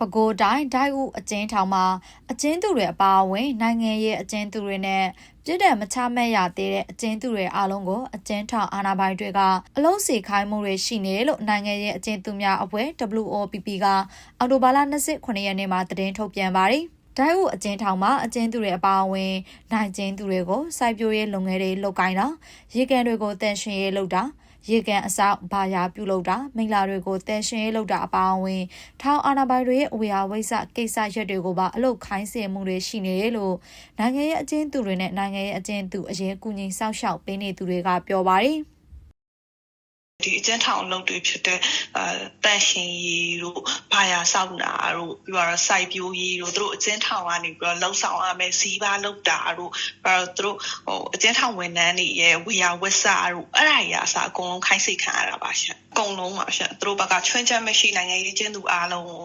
ပဲခူးတိုင်းဒိုက်ဦးအကျဉ်းထောင်မှာအကျဉ်းသူတွေအပါအဝင်နိုင်ငံရေးအကျဉ်းသူတွေနဲ့ပြည်တဲ့မချမဲ့ရသေးတဲ့အကျဉ်းသူတွေအားလုံးကိုအကျဉ်းထောင်အာဏာပိုင်တွေကအလုံးစီခိုင်းမှုတွေရှိနေတယ်လို့နိုင်ငံရေးအကျဉ်းသူများအဖွဲ့ WOPP ကအော်တိုဘာလ29ရက်နေ့မှာသတင်းထုတ်ပြန်ပါတယ်။ဒိုက်ဦးအကျဉ်းထောင်မှာအကျဉ်းသူတွေအပါအဝင်နိုင်ကျဉ်းသူတွေကိုစိုက်ပျိုးရေးလုပ်ငန်းတွေလုပ်ကိုင်းတာရေကန်တွေကိုတန်ရှင်ရေးလုပ်တာ ရေကန်အစောက်ဘာယာပြုလုပ်တာမိလာတွေကိုတန်ရှင်ရေးလုပ်တာအပါအဝင်ထောင်အာဏာပိုင်တွေရဲ့အဝေယဝိဆကိစ္စရက်တွေကိုပါအလုတ်ခိုင်းစေမှုတွေရှိနေတယ်လို့နိုင်ငံရဲ့အကျဉ်းသူတွေနဲ့နိုင်ငံရဲ့အကျဉ်းသူအရင်ကူညီစောင့်ရှောက်ပေးနေသူတွေကပြောပါတယ် ဒီအကျဉ်းထောင်အလုပ်တွေဖြစ်တဲ့အဲတန့်ရှင်ရေးတို့ဘာယာစောက်နာတို့ပြီးတော့စိုက်ပျိုးရေးတို့သူတို့အကျဉ်းထောင်ကနေပြီးတော့လှုပ်ဆောင်ရမယ်စီးပါလုပ်တာတို့ပြီးတော့သူတို့ဟိုအကျဉ်းထောင်ဝန်ထမ်းတွေရဲ့ဝေယဝက်စာတို့အဲ့ဒါကြီးအစားအကုန်လုံးခိုင်းစိတ်ခံရတာပါရှင်အကုန်လုံးပါရှင်သူတို့ဘက်ကချွင်းချက်မရှိနိုင်ငံရေးကျင်းသူအားလုံးကို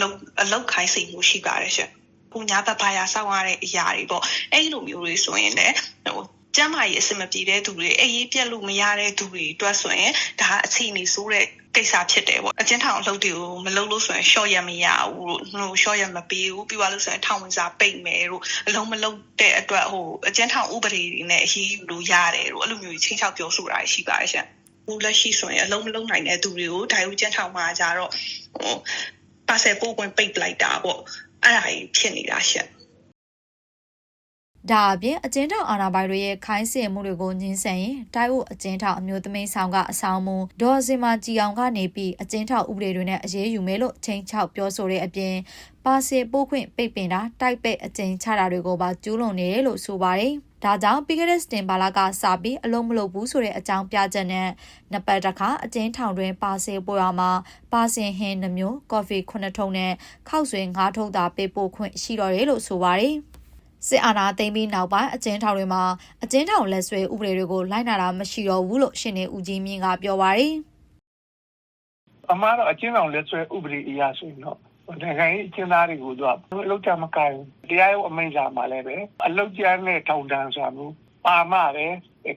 လုံအလုတ်ခိုင်းစိတ်မှုရှိပါတယ်ရှင်ပူညာဘဘာယာစောက်ရတဲ့အရာတွေပေါ့အဲ့လိုမျိုးတွေဆိုရင်လည်းဟို ကျမ်းမာရေးအဆင်မပြေတဲ့သူတွေအေးရေးပြက်လို့မရတဲ့သူတွေအတွက်ဆိုရင်ဒါအခြေအနေဆိုးတဲ့ကိစ္စဖြစ်တယ်ပေါ့အကျဉ်းထောင်အလုပ်တွေကိုမလုပ်လို့ဆိုရင်ရှော့ရမရဘူးလို့ဟိုရှော့ရမပေးဘူးပြီးသွားလို့ဆိုရင်ထောင်ဝင်စာပိတ်မယ်တို့အလုံးမလုပ်တဲ့အတွက်ဟိုအကျဉ်းထောင်ဥပဒေတွေနဲ့အရေးယူလို့ရတယ်တို့အဲ့လိုမျိုးချင်းချောက်ပြောဆိုတာရှိပါတယ်ရှင်ဟိုလက်ရှိဆိုရင်အလုံးမလုံးနိုင်တဲ့သူတွေကိုဒိုင်ဦးကျန်းထောင်မှာကြတော့ဟိုပါဆယ်ပို့ခွင့်ပိတ်ပလိုက်တာပေါ့အဲ့ဒါကြီးဖြစ်နေတာရှင် ဒါအပြင်အကျဉ်းထောင်အာဏာပိုင်တွေရဲ့ခိုင်းစေမှုတွေကိုညှင်းဆန်ရင်တိုက်ဦးအကျဉ်းထောင်အမျိုးသမီးဆောင်ကအဆောင်မူဒေါ်စင်မာကြည်အောင်ကနေပြီးအကျဉ်းထောင်ဥပဒေတွေနဲ့အရေးယူမယ်လို့ချိန်ချောက်ပြောဆိုတဲ့အပြင်ပါစေပို့ခွင့်ပိတ်ပင်တာတိုက်ပိတ်အကျဉ်းချတာတွေကိုပါကျူးလွန်နေတယ်လို့ဆိုပါတယ်။ဒါကြောင့်ပြီးခဲ့တဲ့စတင်ဘာလကစပြီးအလုံးမလုပ်ဘူးဆိုတဲ့အကြောင်းပြချက်နဲ့နှစ်ပတ်တစ်ခါအကျဉ်းထောင်တွင်ပါစေပို့ရမှာပါစင်ဟင်းနှမျိုးကော်ဖီ9ထုံနဲ့ခောက်ဆွေ9ထုံသာပေးပို့ခွင့်ရှိတော့တယ်လို့ဆိုပါတယ်။ စစ်အာဏာသိမ်းပြီးနောက်ပိုင်းအကျဉ်းထောင်တွေမှာအကျဉ်းထောင်လက်ဆွဲဥပဒေတွေကိုလိုက်နာတာမရှိတော့ဘူးလို့ရှင်နေဦးကြီးမြင့်ကပြောပါရယ်အမှားတော့အချင်းအောင်လက်ဆွဲဥပဒေအရာဆိုရင်တော့နိုင်ငံရေးအချင်းသားတွေကိုသူကအလုပ်ကြမကိုင်တရားရုံးအမိန့်စာမှာလည်းပဲအလုပ်ကြမ်းနဲ့ထောင်ဒဏ်ဆိုတာမျိုးပါမှပဲ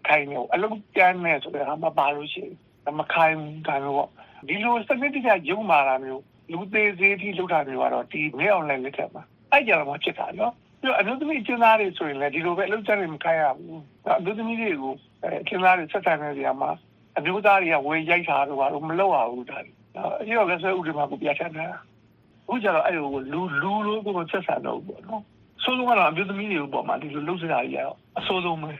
ခိုင်နေအလုပ်ကြမ်းနဲ့ဆိုတဲ့ဟာမပါလို့ရှိရင်မခိုင်ကံတော့ဒီလိုစနစ်တကျရုံမာတာမျိုးလူသေးသေးထိလုပ်တာမျိုးကတော့ဒီမဲအွန်လိုင်းလက်ထက်မှာအဲ့ကြတော့မှဖြစ်တာနော် ပြီးတော့အလုပ်သမီးကျင်းသားတွေဆိုရင်လည်းဒီလိုပဲအလုပ်ကြမ်းတွေမခိုင်းရဘူးအလုပ်သမီးတွေကိုအဲကျင်းသားတွေဆက်ဆံနေကြမှာအမျိုးသားတွေကဝေရိုက်တာတော့ဘာလို့မလုပ်ရဘူးဒါတွေအဲ့တော့လည်းဆိုဥပဒေမှာကိုပြဋ္ဌာန်းတာအခုကျတော့အဲ့လိုလူလူလို့ကိုဆက်ဆံတော့ပေါ့နော်ဆိုတော့ကတော့အမျိုးသမီးတွေပေါ့မှာဒီလိုလုပ်စရာကြီးရတော့အဆိုးဆုံးပဲ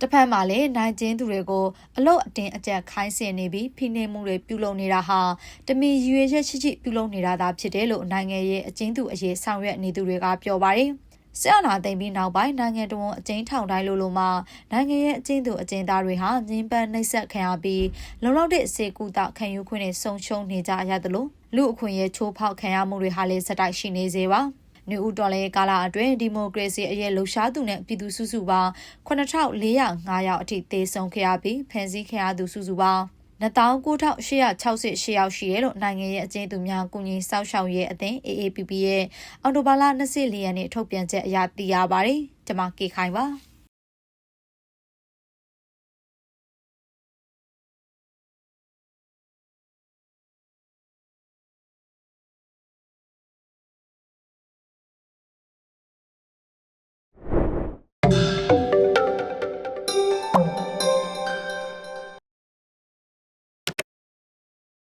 တစ်ဖက်မှာလည်းနိုင်ကျင်းသူတွေကိုအလုတ်အတင်းအကျပ်ခိုင်းဆင်နေပြီးဖိနှိပ်မှုတွေပြုလုပ်နေတာဟာတမင်ရွေရက်ရှိရှိပြုလုပ်နေတာသာဖြစ်တယ်လို့နိုင်ငံရဲ့အကျဉ်းသူအရေးဆောင်ရွက်နေသူတွေကပြောပါတယ်ဆရာနာသိမ့်ပြီးနောက်ပိုင်းနိုင်ငံတော်အကျဉ်းထောင်တိုင်းလိုလိုမှာနိုင်ငံရဲ့အကျဉ်းသူအကျဉ်းသားတွေဟာငင်းပန်းနှိပ်စက်ခံရပြီးလုံလောက်တဲ့စေကူတာခံယူခွင့်နဲ့ဆုံရှုံနေကြရတယ်လို့လူအခွင့်ရဲ့ချိုးဖောက်ခံရမှုတွေဟာလည်းစတိုက်ရှိနေစေပါ နယူးတော်လေကာလာအတွင်းဒီမိုကရေစီအရေးလှုပ်ရှားသူနဲ့ပြည်သူစုစုပေါင်း9405ယောက်အထိသေဆုံးခဲ့ရပြီးဖမ်းဆီးခံရသူစုစုပေါင်း29,868ယောက်ရှိတယ်လို့နိုင်ငံရဲ့အကျဉ်းသူများကုညီစောက်ရှောက်ရေးအသင်း AAPP ရဲ့အော်တိုဘာလ24ရက်နေ့ထုတ်ပြန်ချက်အရသိရပါတယ်။ကျွန်မကေခိုင်ပါ။